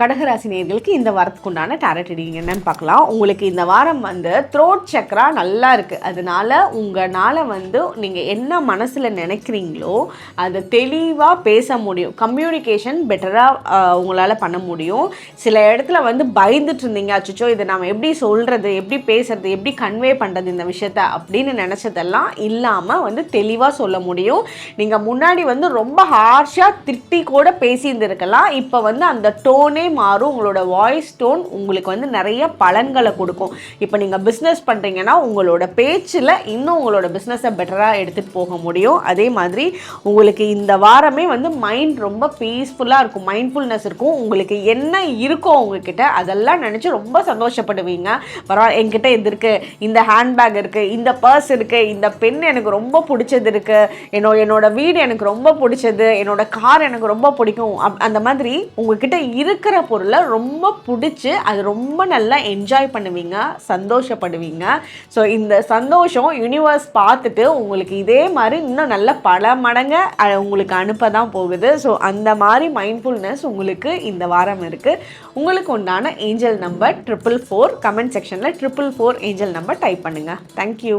கடகராசி நேர்களுக்கு இந்த வாரத்துக்கு உண்டான டேரட் ரீடிங் என்னன்னு பார்க்கலாம். உங்களுக்கு இந்த வாரம் வந்து த்ரோட் சக்கரா நல்லா இருக்குது அதனால உங்களால் வந்து நீங்கள் என்ன மனசில் நினைக்கிறீங்களோ அதை தெளிவாக பேச முடியும். கம்யூனிகேஷன் பெட்டராக உங்களால் பண்ண முடியும். சில இடத்துல வந்து பயந்துட்டு இருந்தீங்க. அச்சோ இதை நம்ம எப்படி சொல்கிறது எப்படி பேசுறது எப்படி கன்வே பண்ணுறது இந்த விஷயத்த அப்படின்னு நினச்சதெல்லாம் இல்லாமல் வந்து தெளிவாக சொல்ல முடியும். நீங்கள் முன்னாடி வந்து ரொம்ப ஹார்ஷாக திட்டி கூட பேசியிருந்திருக்கலாம். இப்போ வந்து அந்த டோனே மாறும் உங்களோட வாய்ஸ் டோன் உங்களுக்கு வந்து நிறைய பலன்களை கொடுக்கும். இப்போ நீங்கள் பிஸ்னஸ் பண்ணுறீங்கன்னா உங்களோட பேச்சில் இன்னும் உங்களோட பிஸ்னஸை பெட்டராக எடுத்துகிட்டு போக முடியும். அதே மாதிரி உங்களுக்கு இந்த வாரமே வந்து மைண்ட் ரொம்ப பீஸ்ஃபுல்லாக இருக்கும் மைண்ட்ஃபுல்னஸ் இருக்கும். உங்களுக்கு என்ன இருக்கோ உங்ககிட்ட அதெல்லாம் நினச்சி ரொம்ப சந்தோஷப்படுவீங்க. பரவாயில்ல என்கிட்ட இது இருக்குது இந்த ஹேண்ட்பேக் இருக்குது இந்த பர்ஸ் இருக்குது இந்த பென் எனக்கு ரொம்ப பிடிச்சது இருக்குது என்னோட என்னோட வீடு எனக்கு ரொம்ப பிடிச்சது என்னோட கார் எனக்கு ரொம்ப பிடிக்கும். அப்- அந்த மாதிரி உங்ககிட்ட இருக்கிற பொருளை ரொம்ப பிடிச்சி அது ரொம்ப நல்லா என்ஜாய் பண்ணுவீங்க சந்தோஷப்படுவீங்க. ஸோ இந்த சந்தோஷம் யூனிவர்ஸ் பார்த்துட்டு உங்களுக்கு இதே மாதிரி இன்னும் நல்ல பல மடங்கு உங்களுக்கு அனுப்ப தான் போகுது. ஸோ அந்த மாதிரி மைண்ட்ஃபுல்னஸ் உங்களுக்கு இந்த வாரம் இருக்குது உங்களுக்கு உண்டான angel number triple four comment செக்ஷனில் triple four angel number type பண்ணுங்கள் தேங்க்யூ